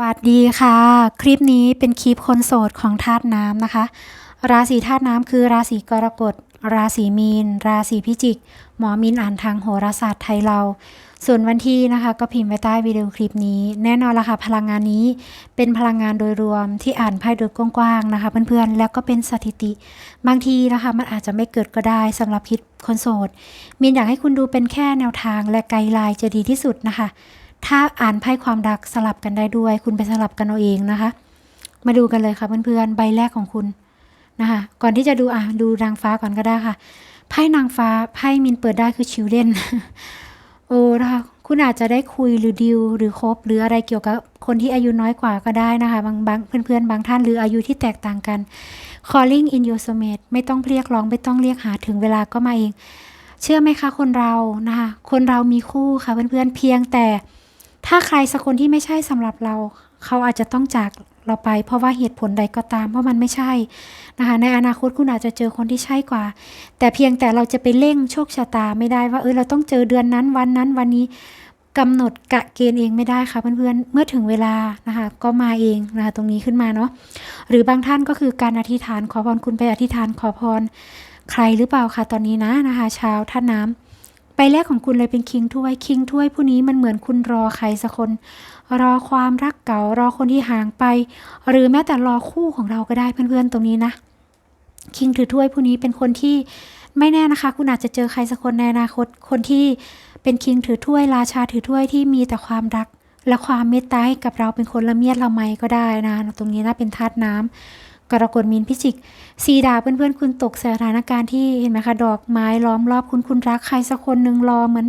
วัสดีค่ะ คลิปนี้เป็นคลิปคนโสดของธาตุน้ำนะคะ ราศีธาตุน้ำคือราศีกรกฎ ราศีมีน ราศีพิจิก หมอมินอ่านทางโหราศาสตร์ไทยเรา ส่วนวันที่นะคะ ก็พิมพ์ไว้ใต้วิดีโอคลิปนี้ แน่นอนละค่ะพลังงานนี้เป็นพลังงานโดยรวมที่อ่านไพ่โดยกว้างๆนะคะ เพื่อนๆ แล้วก็เป็นสถิติ บางทีนะคะมันอาจจะไม่เกิดก็ได้สำหรับคิดคนโสดมินอยากให้คุณดูเป็นแค่แนวทางและไกด์ไลน์จะดีที่สุดนะคะ ถ้าอ่านไพ่ความรักสลับกันได้ด้วย คุณไปสลับกันเอาเองนะคะ มาดูกันเลยค่ะเพื่อนๆใบแรกของคุณนะคะ ก่อนที่จะดูอะดูนางฟ้าก่อนก็ได้ค่ะไพ่นางฟ้าไพ่มินเปิดได้คือชิวเด่นโอ้นะคะคุณอาจจะได้คุยหรือดิวหรือคบหรืออะไรเกี่ยวกับคนที่อายุน้อยกว่าก็ได้นะคะบางบางเพื่อนๆ บางท่านหรืออายุที่แตกต่างกัน calling in your soulmate ไม่ต้องเรียกร้องไม่ต้องเรียกหาถึงเวลาก็มาเอง เชื่อไหมคะคนเรานะคะคนเรามีคู่ค่ะเพื่อนๆเพียงแต่ ถ้าใครสักคนที่ไม่ใช่สำหรับเรา เขาอาจจะต้องจากเราไป เพราะว่าเหตุผลใดก็ตามเพราะมันไม่ใช่นะคะในอนาคตคุณอาจจะเจอคนที่ใช่กว่า แต่เพียงแต่เราจะไปเร่งโชคชะตาไม่ได้ว่าเออเราต้องเจอเดือนนั้นวันนั้นวันนี้กำหนดกะเกณฑ์เองไม่ได้ค่ะเพื่อนๆ เมื่อถึงเวลานะคะก็มาเองนะคะตรงนี้ขึ้นมาเนาะหรือบางท่านก็คือการอธิษฐานขอพรคุณไปอธิษฐานขอพรใครหรือเปล่าคะตอนนี้นะนะคะชาวท่าน้ำ ใบแรกของคุณเลยเป็นคิงถ้วยคิงถ้วยผู้นี้มันเหมือนคุณรอใครสักคน รอความรักเก่ารอคนที่ห่างไป หรือแม้แต่รอคู่ของเราก็ได้เพื่อนๆตรงนี้นะคิงถือถ้วยผู้นี้เป็นคนที่ไม่แน่นะคะ คุณอาจจะเจอใครสักคนในอนาคตคนที่เป็นคิงถือถ้วย ราชาถือถ้วยที่มีแต่ความรัก และความเมตตาให้กับเราเป็นคนละเมียดละไมก็ได้นะตรงนี้นะเป็นธาตุน้ำ กรกฎมีนพิจิกสีดาเพื่อนๆคุณตกสถานการณ์ที่เห็นไหมคะดอกไม้ล้อมรอบคุณคุณรักใครสักคนหนึ่งรอเหมือน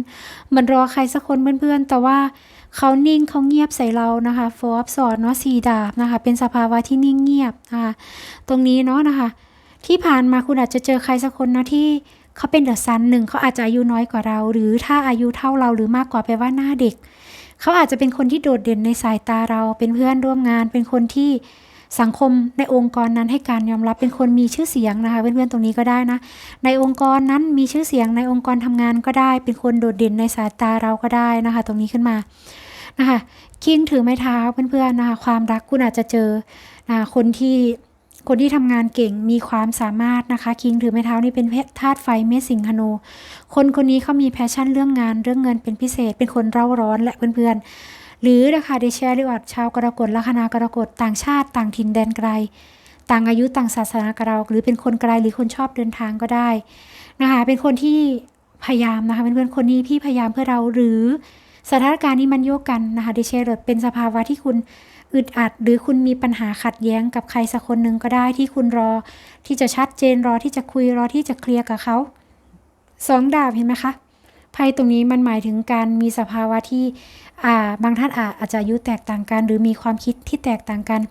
เหมือนรอใครสักคนเพื่อนๆ แต่ว่าเขานิ่งเขาเงียบใส่เรานะคะโฟร์อัพสอนเนาะสีดาบนะคะ เป็นสภาวะที่นิ่งเงียบนะคะตรงนี้เนาะนะคะ ที่ผ่านมาคุณอาจจะเจอใครสักคนนะที่เขาเป็นเดอะซันหนึ่งเขาอาจจะอายุน้อยกว่าเรา หรือถ้าอายุเท่าเราหรือมากกว่าแปลว่าหน้าเด็ก เขาอาจจะเป็นคนที่โดดเด่นในสายตาเราเป็นเพื่อนร่วมงานเป็นคนที่ สังคมในองค์กรนั้นให้การยอมรับเป็นคนมีชื่อเสียงนะคะเพื่อนๆตรงนี้ก็ได้นะ ในองค์กรนั้นมีชื่อเสียงในองค์กรทำงานก็ได้ เป็นคนโดดเด่นในสายตาเราก็ได้นะคะ ตรงนี้ขึ้นมานะคะคิงถือไม้เท้าเพื่อนๆนะคะความรักคุณอาจจะเจอนะคะคนที่คนที่ทำงานเก่งมีความสามารถนะคะคิงถือไม้เท้านี่เป็นธาตุไฟเมษสิงหนูคนคนนี้เขามีแพชชั่นเรื่องงานเรื่องเงินเป็นพิเศษ เป็นคนเร่าร้อนและเพื่อนๆ หรือนะคะเดชเชียริวัตชาวกรกฎลัคนากรกฎต่างชาติ ต่างถิ่นแดนไกล ต่างอายุต่างศาสนากับเรา หรือเป็นคนไกลหรือคนชอบเดินทางก็ได้นะคะเป็นคนที่พยายามนะคะเป็นเพื่อนคนนี้พี่พยายามเพื่อเราหรือสถานการณ์นี้มันโยกกันนะคะเดชเชียริวัตเป็นสภาวะที่คุณอึดอัด หรือคุณมีปัญหาขัดแย้งกับใครสักคนหนึ่งก็ได้ที่คุณรอที่จะชัดเจนรอที่จะคุยรอที่จะเคลียร์กับเขาสองดาบเห็นไหมคะ ไพ่ตรงนี้มันหมายถึงการมีสภาวะที่บางท่านอาอาจจะอายุแตกต่างกัน หรือมีความคิดที่แตกต่างกัน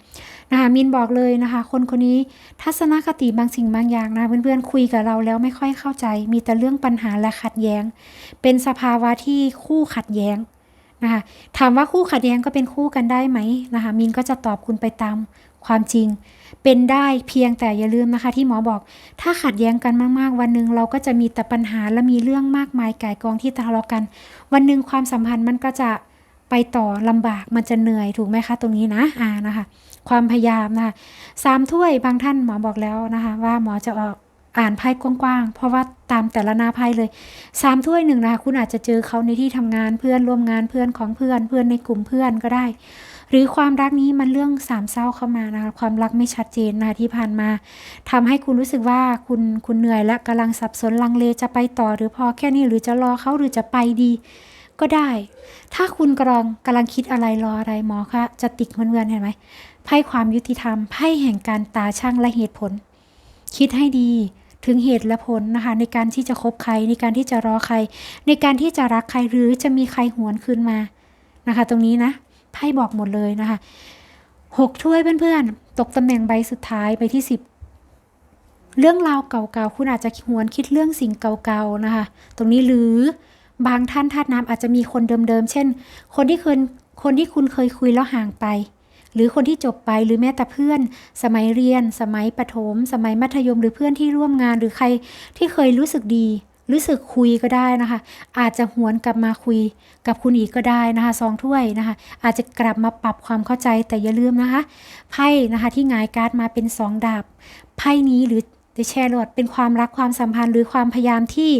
นะคะมินบอกเลยนะคะ คนคนนี้ทัศนคติบางสิ่งบางอย่างนะเพื่อนๆคุยกับเราแล้วไม่ค่อยเข้าใจ มีแต่เรื่องปัญหาและขัดแย้ง เป็นสภาวะที่คู่ขัดแย้งนะคะถามว่าคู่ขัดแย้งก็เป็นคู่กันได้ไหมนะคะมินก็จะตอบคุณไปตามความจริง เป็นได้เพียงแต่อย่าลืมนะคะ ที่หมอบอก ถ้าขัดแย้งกันมากๆ วันหนึ่งเราก็จะมีแต่ปัญหาและมีเรื่องมากมายก่ายกองที่ทะเลาะกัน วันหนึ่งความสัมพันธ์มันก็จะไปต่อลำบากมันจะเหนื่อยถูกไหมคะ ตรงนี้นะอ่านะคะ ความพยายามนะคะสามถ้วยบางท่านหมอบอกแล้วนะคะ ว่าหมอจะออกอ่านไพ่กว้างๆ เพราะว่าตามแต่ละหน้าไพ่เลยสามถ้วยหนึ่งนะคะคุณอาจจะเจอเขาในที่ทำงานเพื่อนร่วมงานเพื่อนของเพื่อนเพื่อนในกลุ่มเพื่อนก็ได้ หรือความรักนี้มันเรื่องสามเศร้าเข้ามานะคะความรักไม่ชัดเจนนะที่ผ่านมาทำให้คุณรู้สึกว่าคุณคุณเหนื่อยและกำลังสับสนลังเลจะไปต่อ หรือพอแค่นี้หรือจะรอเขาหรือจะไปดีก็ได้ ถ้าคุณกำลังกำลังคิดอะไรรออะไรหมอคะจะติกเพื่อนเห็นไหมไพ่ความยุติธรรมไพ่แห่งการตาช่างและเหตุผล คิดให้ดีถึงเหตุและผลนะคะ ในการที่จะคบใคร ในการที่จะรอใคร ในการที่จะรักใครหรือจะมีใครหวนคืนมานะคะ ตรงนี้นะ ไพ่บอกหมดเลยนะคะหกถ้วยเพื่อนๆ ตกตำแหน่งใบสุดท้ายใบที่สิบเรื่องราวเก่าๆ คุณอาจจะหวนคิดเรื่องสิ่งเก่าๆนะคะ ตรงนี้หรือบางท่านธาตุน้ำอาจจะมีคนเดิมๆ เช่น คนที่เคยคนที่คุณเคยคุยแล้วห่างไป หรือคนที่จบไปหรือแม้แต่เพื่อน สมัยเรียน สมัยประถม สมัยมัธยมหรือเพื่อนที่ร่วมงานหรือใครที่เคยรู้สึกดี รู้สึกคุยก็ได้นะคะ อาจจะหวนกลับมาคุยกับคุณอีกก็ได้นะคะสองถ้วยนะคะ อาจจะกลับมาปรับความเข้าใจแต่อย่าลืมนะคะ ไพ่นะคะที่งายการ์ดมาเป็นสองดาบไพ่นี้หรือเดแชร์ลดเป็นความรักความสัมพันธ์ หรือความพยายามที่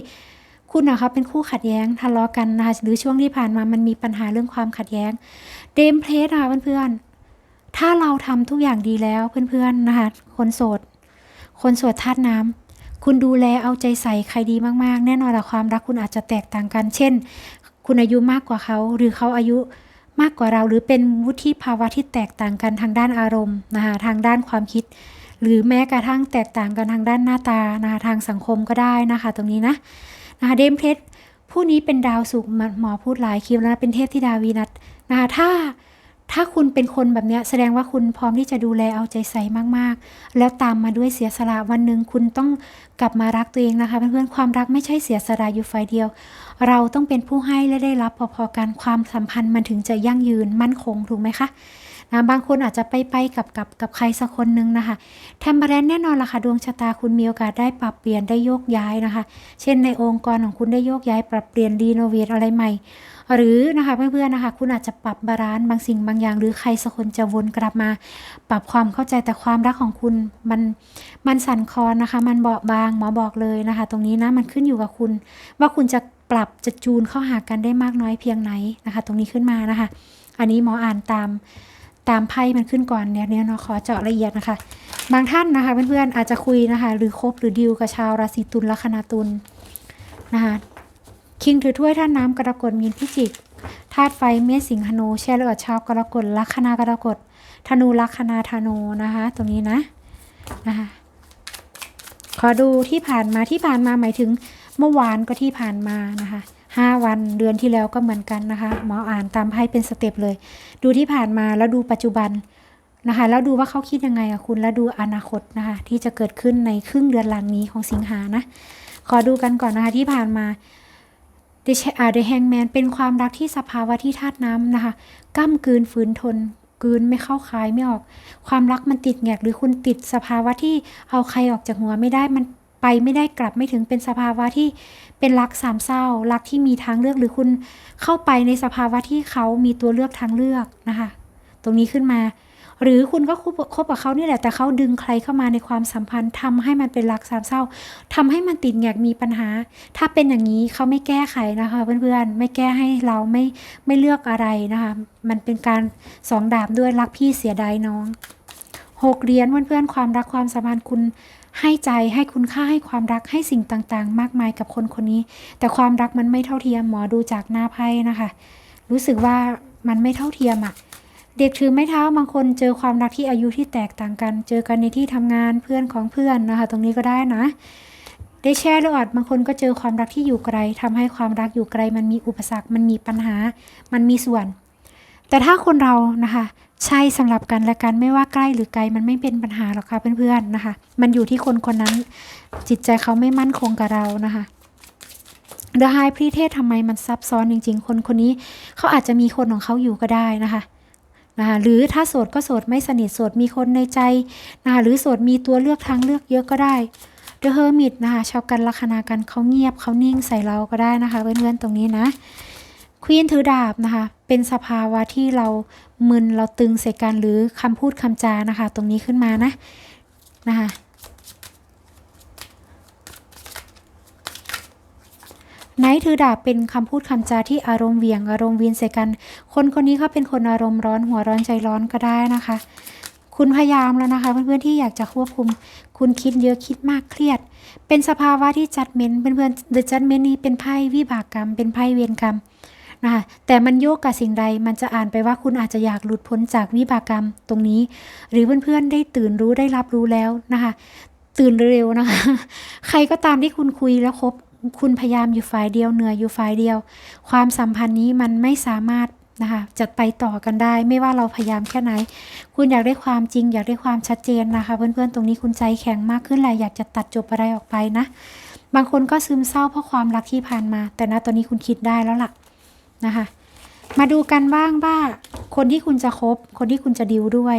คุณนะคะเป็นคู่ขัดแย้งทะเลาะกันนะคะหรือช่วงที่ผ่านมามันมีปัญหาเรื่องความขัดแย้งเดมเพลสนะคะเพื่อนๆถ้าเราทำทุกอย่างดีแล้วเพื่อนๆนะคะคนโสด คนโสดธาตุน้ำ คุณดูแลเอาใจใส่ใครดีมากๆ แน่นอนละความรักคุณอาจจะแตกต่างกัน เช่น คุณอายุมากกว่าเขา หรือเขาอายุมากกว่าเรา หรือเป็นวุฒิภาวะที่แตกต่างกันทางด้านอารมณ์นะคะทางด้านความคิด หรือแม้กระทั่งแตกต่างกันทางด้านหน้าตานะคะทางสังคมก็ได้นะคะตรงนี้นะนะคะเดมเพชรผู้นี้เป็นดาวสุขหมอพูดหลายคลิปแล้วเป็นเทพธิดาวีนัสนะคะถ้า ถ้าคุณเป็นคนแบบนี้แสดงว่าคุณพร้อมที่จะดูแลเอาใจใส่มากๆ แล้วตามมาด้วยเสียสละวันหนึ่งคุณต้องกลับมารักตัวเองนะคะ เพื่อนๆความรักไม่ใช่เสียสละอยู่ฝ่ายเดียว เราต้องเป็นผู้ให้และได้รับพอๆกันความสัมพันธ์มันถึงจะยั่งยืนมั่นคงถูกไหมคะนะบางคนอาจจะไปไปกับกับกับใครสักคนนึงนะคะแทมเบอร์แรนแน่นอนละค่ะดวงชะตาคุณมีโอกาสได้ปรับเปลี่ยนได้โยกย้ายนะคะ เช่นในองค์กรของคุณได้โยกย้ายปรับเปลี่ยนรีโนเวทอะไรใหม่ หรือนะคะเพื่อนๆนะคะ คุณอาจจะปรับบาลานซ์บางสิ่งบางอย่าง หรือใครสักคนจะวนกลับมา ปรับความเข้าใจแต่ความรักของคุณมันมันสั่นคลอนนะคะ มันเบาบางหมอบอกเลยนะคะ ตรงนี้นะมันขึ้นอยู่กับคุณ ว่าคุณจะปรับจะจูนเข้าหากันได้มากน้อยเพียงไหนนะคะ ตรงนี้ขึ้นมานะคะ อันนี้หมออ่านตามตามไพ่มันขึ้นก่อนเนี่ยเนี่ยเนาะขอเจาะละเอียดนะคะ บางท่านนะคะเพื่อนๆอาจจะคุยนะคะ หรือคบหรือดีลกับชาวราศีตุลลัคนาตุลนะคะ คิงถือถ้วยท่านน้ำกรกฎมีนพิจิกธาตุไฟเมษสิงหนูแช่เลือดชาวกรกฎลัคนากรกฎธนูลัคนาธนูนะคะตรงนี้นะนะคะขอดูที่ผ่านมาที่ผ่านมาหมายถึงเมื่อวานก็ที่ผ่านมานะคะห้าวันเดือนที่แล้วก็เหมือนกันนะคะหมออ่านตามไพ่เป็นสเต็ปเลย ดูที่ผ่านมาแล้วดูปัจจุบันนะคะแล้วดูว่าเขาคิดยังไงกับคุณแล้วดูอนาคตนะคะที่จะเกิดขึ้นในครึ่งเดือนหลังนี้ของสิงหานะขอดูกันก่อนนะคะที่ผ่านมา The Ch- อ่า The Hangman เป็นความรักที่สภาวะที่ธาตุน้ำนะคะก้ามกืนฝืนทนกืนไม่เข้าคายไม่ออก ความรักมันติดแงกหรือคุณติดสภาวะที่เอาใครออกจากหัวไม่ได้มันไปไม่ได้กลับไม่ถึงเป็นสภาวะที่เป็นรักสามเศร้า รักที่มีทางเลือกหรือคุณเข้าไปในสภาวะที่เขามีตัวเลือกทางเลือกนะคะ ตรงนี้ขึ้นมา หรือคุณก็คบคบกับเขานี่แหละแต่เขาดึงใครเข้ามาในความสัมพันธ์ทำให้มันเป็นรักสามเศร้าทำให้มันติดแงกมีปัญหา ถ้าเป็นอย่างนี้เขาไม่แก้ไขนะคะ เพื่อนๆไม่แก้ให้เราไม่ไม่เลือกอะไรนะคะ มันเป็นการสองดาบด้วยรักพี่เสียดายน้องหกเหรียญเพื่อนๆความรักความสัมพันธ์คุณให้ใจให้คุณค่าให้ความรักให้สิ่งต่างๆ มากมายกับคนคนนี้ แต่ความรักมันไม่เท่าเทียมหมอดูจากหน้าไพ่นะคะ รู้สึกว่ามันไม่เท่าเทียมอะ เด็กถือไม้เท้าบางคนเจอความรักที่อายุที่แตกต่างกัน เจอกันในที่ทำงานเพื่อนของเพื่อนนะคะ ตรงนี้ก็ได้นะได้แชร์หรืออดบางคนก็เจอความรักที่อยู่ไกลทำให้ความรักอยู่ไกล มันมีอุปสรรค มันมีปัญหา มันมีส่วน แต่ถ้าคนเรานะคะ ใช่สำหรับกันและกันไม่ว่าใกล้หรือไกลมันไม่เป็นปัญหาหรอกค่ะเพื่อนๆนะคะ มันอยู่ที่คนคนนั้น จิตใจเขาไม่มั่นคงกับเรานะคะเดอะไฮพรีเทศทำไมมันซับซ้อนจริง ๆ คนคนนี้เขาอาจจะมีคนของเขาอยู่ก็ได้นะคะ นะคะหรือถ้าโสดก็โสดไม่สนิทโสดมีคนในใจนะคะหรือโสดมีตัวเลือกทางเลือกเยอะก็ได้ The Hermit นะคะชาวกันลัคนากันเขาเงียบเขานิ่งใส่เราก็ได้นะคะเพื่อนๆตรงนี้นะควีนถือดาบนะคะ เป็นสภาวะที่เรามึนเราตึงใส่กันหรือคำพูดคำจานะคะ ตรงนี้ขึ้นมานะนะคะ ไนท์ถือดาบเป็นคำพูดคำจาที่อารมณ์เหวี่ยงอารมณ์เวียนใส่กัน คนคนนี้เขาเป็นคนอารมณ์ร้อนหัวร้อนใจร้อนก็ได้นะคะ คุณพยายามแล้วนะคะ เพื่อนๆที่อยากจะควบคุม คุณคิดเยอะคิดมากเครียด เป็นสภาวะที่จัดเมนเพื่อนๆ The Judgment นี้เป็นไพ่วิบากกรรม เป็นไพ่เวรกรรมนะคะแต่มันโยกกับสิ่งใดมันจะอ่านไปว่าคุณอาจจะอยากหลุดพ้นจากวิบากกรรมตรงนี้ หรือเพื่อนๆได้ตื่นรู้ได้รับรู้แล้วนะคะ ตื่นเร็วนะคะ ใครก็ตามที่คุณคุยแล้วคบ คุณพยายามอยู่ฝ่ายเดียวเหนื่อยอยู่ฝ่ายเดียว ความสัมพันธ์นี้มันไม่สามารถนะคะจะไปต่อกันได้ไม่ว่าเราพยายามแค่ไหน คุณอยากได้ความจริง อยากได้ความชัดเจนนะคะ เพื่อนๆตรงนี้คุณใจแข็งมากขึ้นแหละอยากจะตัดจบอะไรออกไปนะ บางคนก็ซึมเศร้าเพราะความรักที่ผ่านมา แต่ณตอนนี้คุณคิดได้แล้วล่ะนะคะ มาดูกันบ้างว่าคนที่คุณจะคบ คนที่คุณจะดิวด้วย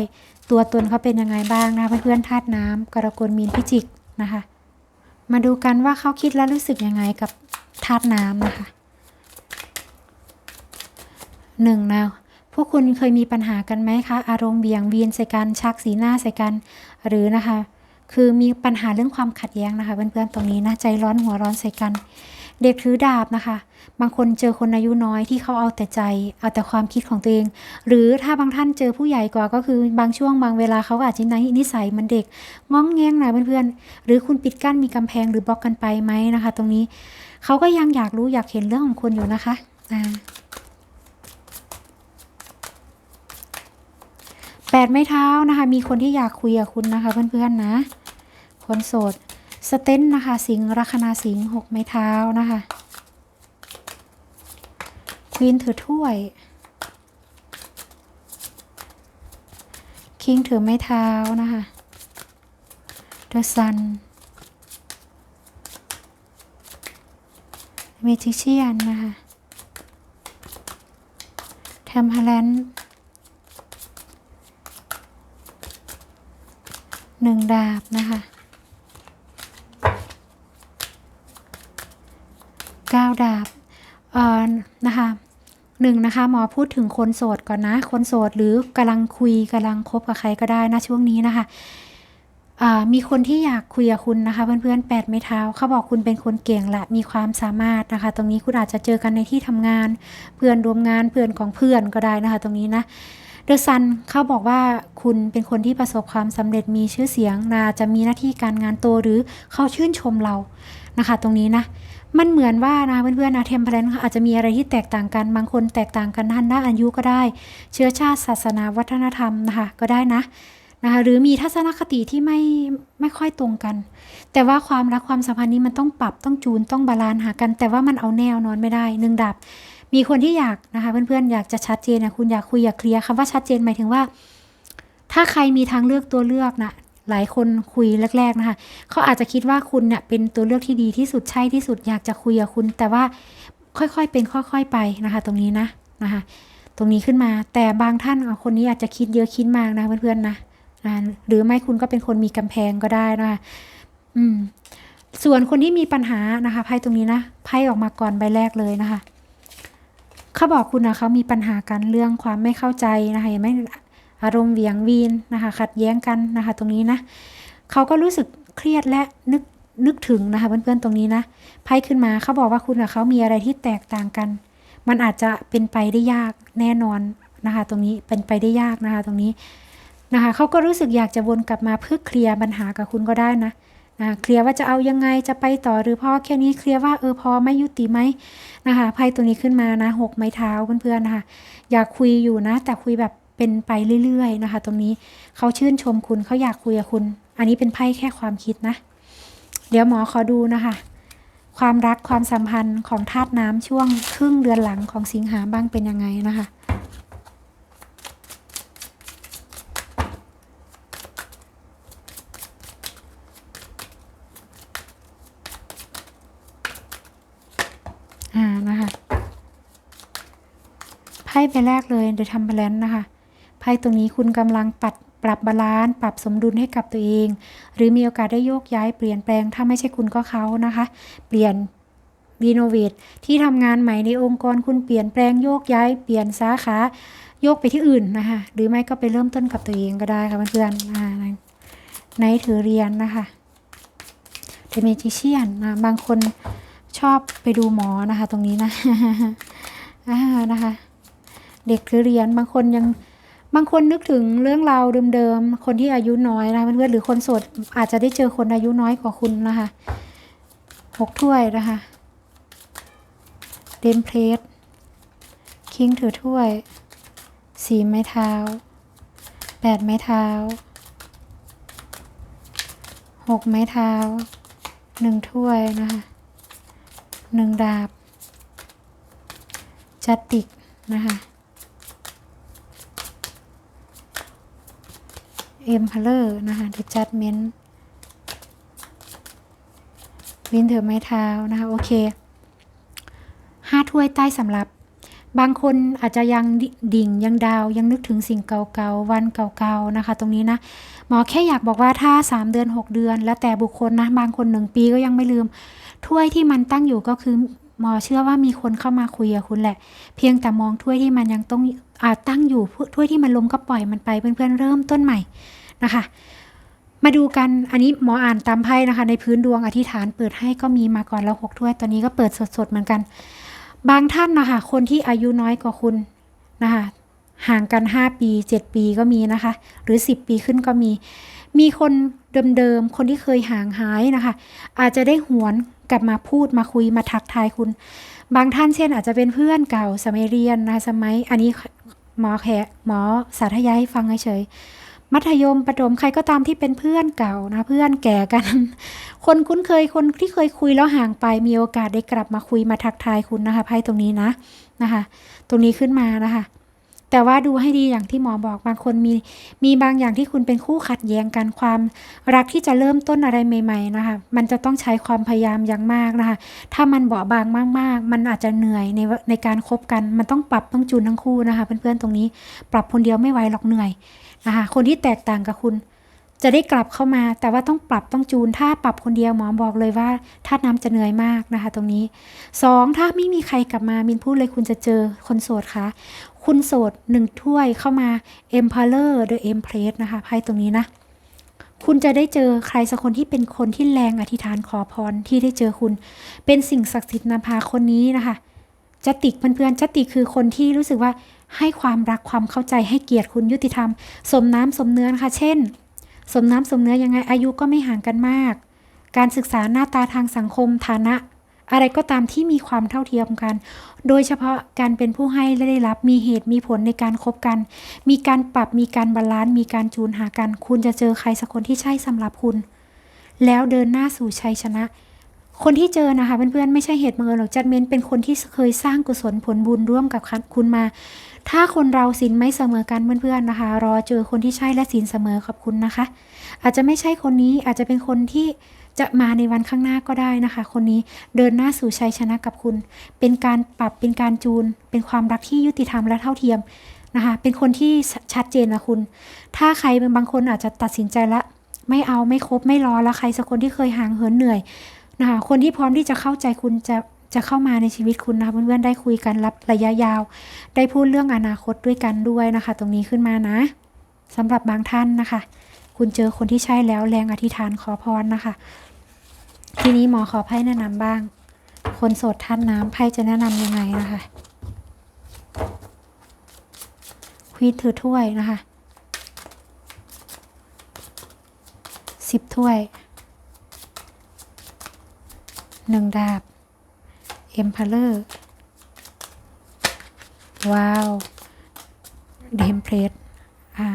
ตัวตนเขาเป็นยังไงบ้างนะเพื่อนๆธาตุน้ำกรกฎมีนพิจิกนะคะ มาดูกันว่าเขาคิดและรู้สึกยังไงกับธาตุน้ำนะคะหนึ่งนะพวกคุณเคยมีปัญหากันไหมคะ อารมณ์เบี่ยงเวียนใส่กันชักสีหน้าใส่กัน หรือนะคะ คือมีปัญหาเรื่องความขัดแย้งนะคะเพื่อนๆตรงนี้นะใจร้อนหัวร้อนใส่กัน เด็กถือดาบนะคะ บางคนเจอคนอายุน้อยที่เขาเอาแต่ใจ เอาแต่ความคิดของตัวเอง หรือถ้าบางท่านเจอผู้ใหญ่กว่าก็คือบางช่วงบางเวลาเขาอาจจะนิสัยมันเด็กง้องแงงนะเพื่อนๆ หรือคุณปิดกั้นมีกำแพงหรือบล็อกกันไปไหมนะคะ ตรงนี้เขาก็ยังอยากรู้อยากเห็นเรื่องของคุณอยู่นะคะอ่าแปดไม้เท้านะคะ มีคนที่อยากคุยกับคุณนะคะ เพื่อนๆนะ คนโสด สเตนนะคะ สิงห์ลัคนาสิงหกไม้เท้านะคะควีนถือถ้วย คิงถือไม้เท้านะคะเดอะซันเมจิเชียนนะคะแทมพาแลนหนึ่งดาบนะคะ ก้าวดาบเอ่อนะคะหนึ่งนะคะหมอพูดถึงคนโสดก่อนนะ คนโสดหรือกำลังคุยกำลังคบกับใครก็ได้นะช่วงนี้นะคะอ่ามีคนที่อยากคุยกับคุณนะคะ เพื่อนๆแปดไม้เท้าเขาบอกคุณเป็นคนเก่งและมีความสามารถนะคะ ตรงนี้คุณอาจจะเจอกันในที่ทำงาน เพื่อนร่วมงานเพื่อนของเพื่อนก็ได้นะคะ ตรงนี้นะเดอะซันเขาบอกว่าคุณเป็นคนที่ประสบความสำเร็จมีชื่อเสียงนาจะมีหน้าที่การงานโตหรือเขาชื่นชมเรานะคะ ตรงนี้นะ มันเหมือนว่านะเพื่อนๆนะเทมเพลนอาจจะมีอะไรที่แตกต่างกันบางคนแตกต่างกันด้านด้านอายุก็ได้ เชื้อชาติศาสนาวัฒนธรรมนะคะก็ได้นะนะคะหรือมีทัศนคติที่ไม่ไม่ค่อยตรงกัน แต่ว่าความรักความสัมพันธ์นี้มันต้องปรับต้องจูนต้องบาลานซ์หากัน แต่ว่ามันเอาแนวนอนไม่ได้หนึ่งดับ มีคนที่อยากนะคะเพื่อนๆอยากจะชัดเจนนะคุณอยากคุยอยากเคลียร์คำว่าชัดเจนหมายถึงว่า ถ้าใครมีทางเลือกตัวเลือกนะ หลายคนคุยแรก ๆนะคะเขาอาจจะคิดว่าคุณเนี่ยเป็นตัวเลือกที่ดีที่สุดใช่ที่สุดอยากจะคุยกับคุณ แต่ว่าค่อยๆเป็นค่อย ๆไปนะคะ ตรงนี้นะนะคะ ตรงนี้ขึ้นมาแต่บางท่านอะคนนี้อาจจะคิดเยอะคิดมากนะเพื่อนๆนะนะหรือไม่คุณก็เป็นคนมีกำแพงก็ได้นะคะอืมส่วนคนที่มีปัญหานะคะไพ่ตรงนี้นะไพ่ออกมาก่อนใบแรกเลยนะคะเขาบอกคุณนะเขามีปัญหากันเรื่องความไม่เข้าใจนะคะไหม อารมณ์เหวียงวีนนะคะ ขัดแย้งกันนะคะ ตรงนี้นะเขาก็รู้สึกเครียดและนึกนึกถึงนะคะเพื่อนๆตรงนี้นะไพ่ขึ้นมาเขาบอกว่าคุณกับเขามีอะไรที่แตกต่างกัน มันอาจจะเป็นไปได้ยากแน่นอนนะคะ ตรงนี้เป็นไปได้ยากนะคะ ตรงนี้นะคะเขาก็รู้สึกอยากจะวนกลับมาเพื่อเคลียร์ปัญหากับคุณก็ได้นะนะเคลียร์ว่าจะเอายังไงจะไปต่อหรือพอแค่นี้เคลียร์ว่าเออพอไม่ยุติไหมนะคะไพ่ตัวนี้ขึ้นมานะหกไม้เท้าเพื่อนๆนะคะอยากคุยอยู่นะ แต่คุยแบบ เป็นไปเรื่อยๆนะคะ ตรงนี้เขาชื่นชมคุณเขาอยากคุยกับคุณ อันนี้เป็นไพ่แค่ความคิดนะ เดี๋ยวหมอขอดูนะคะ ความรักความสัมพันธ์ของธาตุน้ำช่วงครึ่งเดือนหลังของสิงหาบ้างเป็นยังไงนะคะอ่านะคะไพ่ใบแรกเลยเดี๋ยวทำบลนซ์นะคะ ไพ่ตรงนี้คุณกำลังปรับปรับบาลานซ์ปรับสมดุลให้กับตัวเอง หรือมีโอกาสได้โยกย้ายเปลี่ยนแปลงถ้าไม่ใช่คุณก็เขานะคะ เปลี่ยนรีโนเวทที่ทำงานใหม่ในองค์กรคุณเปลี่ยนแปลงโยกย้ายเปลี่ยนสาขาโยกไปที่อื่นนะคะหรือไม่ก็ไปเริ่มต้นกับตัวเองก็ได้ค่ะเพื่อนๆในถือเรียนนะคะเทเมจิเชียนนะบางคนชอบไปดูหมอนะคะ ตรงนี้นะนะคะ เด็กคือเรียนบางคนยัง บางคนนึกถึงเรื่องราวเดิมๆ คนที่อายุน้อยนะเพื่อนๆหรือคนโสดอาจจะได้เจอคนอายุน้อยกว่าคุณนะคะหกถ้วยนะคะเดมเพลสคิงถือถ้วย สีไม้เท้าแปดไม้เท้าหกไม้เท้าหนึ่งถ้วยนะคะหนึ่งดาบจัดติกนะคะ เอ็มพลเลอร์นะคะเดจัดเมนวินเถอไม้เท้านะคะ โอเคห้าถ้วยใต้สำรับบางคนอาจจะยังดิดิ่งยังดาวยังนึกถึงสิ่งเก่าๆ วันเก่าๆนะคะ ตรงนี้นะหมอแค่อยากบอกว่าถ้า 3 เดือน 6 เดือน แล้วแต่บุคคลนะ บางคน 1 ปีก็ยังไม่ลืม ถ้วยที่มันตั้งอยู่ก็คือหมอเชื่อว่ามีคนเข้ามาคุยกับคุณแหละ เพียงแต่มองถ้วยที่มันยังต้องอาตั้งอยู่ถ้วยที่มันล้มก็ปล่อยมันไปเพื่อนๆเริ่มต้นใหม่ นะคะ มาดูกันอันนี้หมออ่านตามไพ่นะคะ ในพื้นดวงอธิษฐานเปิดให้ก็มีมาก่อนแล้วหกถ้วยตอนนี้ก็เปิดสดๆเหมือนกัน บางท่านนะคะคนที่อายุน้อยกว่าคุณนะคะห่างกัน 5 ปี 7 ปีก็มีนะคะ หรือ 10 ปีขึ้นก็มี มีคนเดิมๆ คนที่เคยห่างหายนะคะ อาจจะได้หวนกลับมาพูดมาคุยมาทักทายคุณ บางท่านเช่น อาจจะเป็นเพื่อนเก่าสมัยเรียนนะคะสมัยอันนี้หมอแขหมอสาธยายให้ฟังเฉย มัธยมประถมใครก็ตามที่เป็นเพื่อนเก่านะ เพื่อนแก่กัน คนคุ้นเคยคนที่เคยคุยแล้วห่างไปมีโอกาสได้กลับมาคุยมาทักทายคุณนะคะไพ่ตรงนี้นะนะคะ ตรงนี้ขึ้นมานะคะ แต่ว่าดูให้ดีอย่างที่หมอบอกบางคนมีมีบางอย่างที่คุณเป็นคู่ขัดแย้งกันความรักที่จะเริ่มต้นอะไรใหม่ ๆ นะคะ มันจะต้องใช้ความพยายามอย่างมากนะคะ ถ้ามันเบาบางมาก ๆ มันอาจจะเหนื่อยในในการคบกัน มันต้องปรับต้องจูนทั้งคู่นะคะ เพื่อนๆตรงนี้ปรับคนเดียวไม่ไหวหรอกเหนื่อยนะคะคนที่แตกต่างกับคุณ จะได้กลับเข้ามา แต่ว่าต้องปรับต้องจูน ถ้าปรับคนเดียวหมอบอกเลยว่าธาตุน้ำจะเหนื่อยมากนะคะ ตรงนี้สองถ้าไม่มีใครกลับมามินพูดเลยคุณจะเจอคนโสดคะคุณโสดหนึ่งถ้วยเข้ามา Emperor โดย Empress นะคะไพ่ตรงนี้นะ คุณจะได้เจอใครสักคนที่เป็นคนที่แรงอธิษฐานขอพรที่ได้เจอคุณ เป็นสิ่งศักดิ์สิทธิ์นำพาคนนี้นะคะจติกเพื่อนๆจติกคือคนที่รู้สึกว่าให้ความรักความเข้าใจให้เกียรติคุณยุติธรรม สมน้ำสมเนื้อนะคะ เช่น สมน้ำสมเนื้อยังไงอายุก็ไม่ห่างกันมาก การศึกษาหน้าตาทางสังคมฐานะ อะไรก็ตามที่มีความเท่าเทียมกัน โดยเฉพาะการเป็นผู้ให้และได้รับมีเหตุมีผลในการคบกัน มีการปรับมีการบาลานซ์มีการจูนหากัน คุณจะเจอใครสักคนที่ใช่สำหรับคุณ แล้วเดินหน้าสู่ชัยชนะ คนที่เจอนะคะเพื่อนๆไม่ใช่เหตุบังเอิญหรอกจัดเมนเป็นคนที่เคยสร้างกุศลผลบุญร่วมกับคุณมา ถ้าคนเราสินไม่เสมอกันเพื่อนๆนะคะ รอเจอคนที่ใช่และสินเสมอกับคุณนะคะ อาจจะไม่ใช่คนนี้อาจจะเป็นคนที่จะมาในวันข้างหน้าก็ได้นะคะ คนนี้เดินหน้าสู่ชัยชนะกับคุณ เป็นการปรับเป็นการจูน เป็นความรักที่ยุติธรรมและเท่าเทียมนะคะ เป็นคนที่ชัดเจนนะคุณ ถ้าใครบางคนอาจจะตัดสินใจละ ไม่เอาไม่คบไม่รอแล้วใครสักคนที่เคยห่างเหินเหนื่อย นะคะคนที่พร้อมที่จะเข้าใจคุณจะจะเข้ามาในชีวิตคุณนะคะเพื่อนๆได้คุยกันรับระยะยาว ได้พูดเรื่องอนาคตด้วยกันด้วยนะคะ ตรงนี้ขึ้นมานะสำหรับบางท่านนะคะ คุณเจอคนที่ใช่แล้วแรงอธิษฐานขอพรนะคะ ทีนี้หมอขอไพ่แนะนำบ้าง คนโสดท่านน้ำไพ่จะแนะนำยังไงนะคะควีนถือถ้วยนะคะสิบถ้วย หนึ่งดาบ เอ็มพาเลอร์ ว้าว เดมเพลสอ่า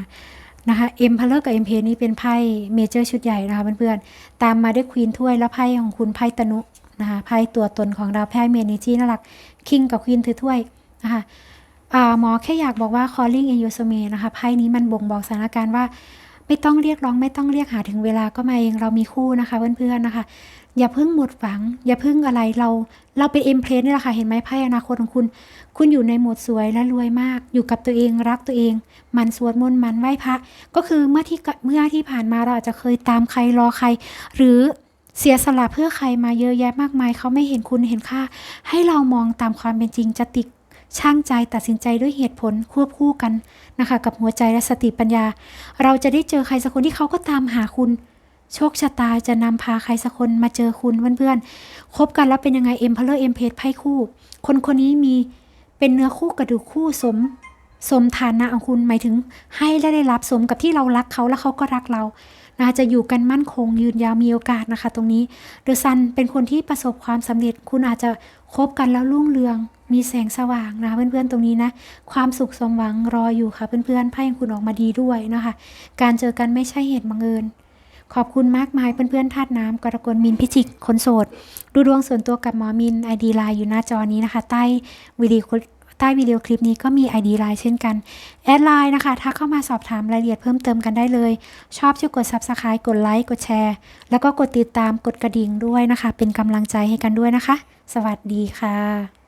นะคะเอ็มพาเลอร์กับเอ็มเพลนี่เป็นไพ่เมเจอร์ชุดใหญ่นะคะเพื่อนๆ ตามมาด้วยควีนถ้วยแล้วไพ่ของคุณไพ่ตนุนะคะไพ่ตัวตนของเราไพ่เมนิจีน่ารักคิงกับควีนถือถ้วยนะคะหมอแค่อยากบอกว่า calling in your soulmate นะคะไพ่นี้มันบ่งบอกสถานการณ์ว่า ไม่ต้องเรียกร้องไม่ต้องเรียกหาถึงเวลาก็มาเองเรามีคู่นะคะเพื่อนๆนะคะ อย่าเพิ่งหมดหวัง อย่าเพิ่งอะไรเรา เราเป็นเอ็มเพลสนี่แหละค่ะเห็นไหมไพ่อนาคตของคุณ คุณอยู่ในโหมดสวยและรวยมาก อยู่กับตัวเองรักตัวเองมันสวดมนต์มันไหว้พระ ก็คือเมื่อที่เมื่อที่ผ่านมาเราอาจจะเคยตามใครรอใคร หรือเสียสละเพื่อใครมาเยอะแยะมากมาย เขาไม่เห็นคุณเห็นค่า ให้เรามองตามความเป็นจริงจะติดช่างใจตัดสินใจด้วยเหตุผลควบคู่กันนะคะ กับหัวใจและสติปัญญา เราจะได้เจอใครสักคนที่เขาก็ตามหาคุณ โชคชะตาจะนำพาใครสักคนมาเจอคุณเพื่อนๆคบกันแล้วเป็นยังไงเอ็มเพลเลอร์เอ็มเพจไพ่คู่ คนคนนี้มีเป็นเนื้อคู่กระดูกคู่สมสมฐานะของคุณหมายถึงให้และได้รับสมกับที่เรารักเขาแล้วเขาก็รักเรานะจะอยู่กันมั่นคงยืนยาวมีโอกาสนะคะ ตรงนี้เดอะซันเป็นคนที่ประสบความสำเร็จ คุณอาจจะคบกันแล้วรุ่งเรือง มีแสงสว่างนะเพื่อนๆตรงนี้นะ ความสุขสมหวังรออยู่ค่ะเพื่อนๆไพ่ของคุณออกมาดีด้วยนะคะ การเจอกันไม่ใช่เหตุบังเอิญ ขอบคุณมากมายเพื่อนๆธาตุน้ำกรกฎมินพิจิกคนโสด ดูดวงส่วนตัวกับหมอมินไอดีไลน์อยู่หน้าจอนี้นะคะ ใต้วิดีโอใต้วิดีโอคลิปนี้ก็มี ID ไลน์เช่นกัน แอดไลน์นะคะถ้าเข้ามาสอบถามรายละเอียดเพิ่มเติมกันได้เลย ชอบช่วยกด Subscribe กดไลค์กดแชร์ แล้วก็กดติดตามกดกระดิ่งด้วยนะคะ เป็นกำลังใจให้กันด้วยนะคะ สวัสดีค่ะ